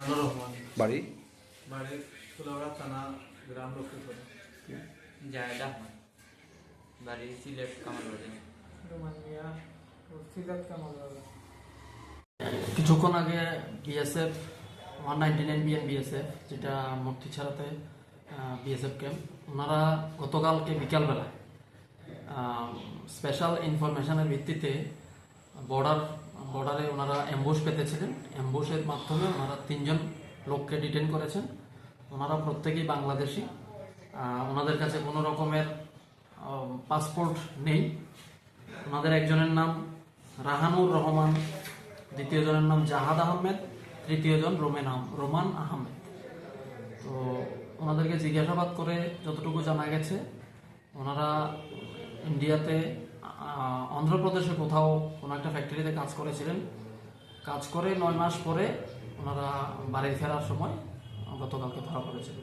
বাড়ি? বাড়ি ফুলাওড়া থানা গ্রাম লক্ষ্মীপুর জায়দ বাড়ি সিলেট রোমান মিয়া কামাল কিছুক্ষণ আগে BSF one ninety nine BN BSF যেটা মূর্তি ছাড়াতে বিএসএফ ক্যাম্প ওনারা গতকালকে বিকালবেলা স্পেশাল ইনফরমেশনের ভিত্তিতে বর্ডার বর্ডারে ওনারা অ্যাম্বুশ পেতেছিলেন। অ্যাম্বুশের মাধ্যমে ওনারা তিনজন লোককে ডিটেন করেছেন। ওনারা প্রত্যেকেই বাংলাদেশি। ওনাদের কাছে কোনো রকমের পাসপোর্ট নেই। ওনাদের একজনের নাম রাহানুর রহমান দ্বিতীয় জনের নাম জাহাদ আহমেদ তৃতীয় জন রোমেন রোমান আহমেদ। তো ওনাদেরকে জিজ্ঞাসাবাদ করে যতটুকু জানা গেছে, ওনারা ইন্ডিয়াতে অন্ধ্রপ্রদেশে কোথাও কোনো একটা ফ্যাক্টরিতে কাজ করেছিলেন। কাজ করে নয় মাস পরে ওনারা বাড়ি ফেরার সময় গতকালকে ধরা পড়েছিল।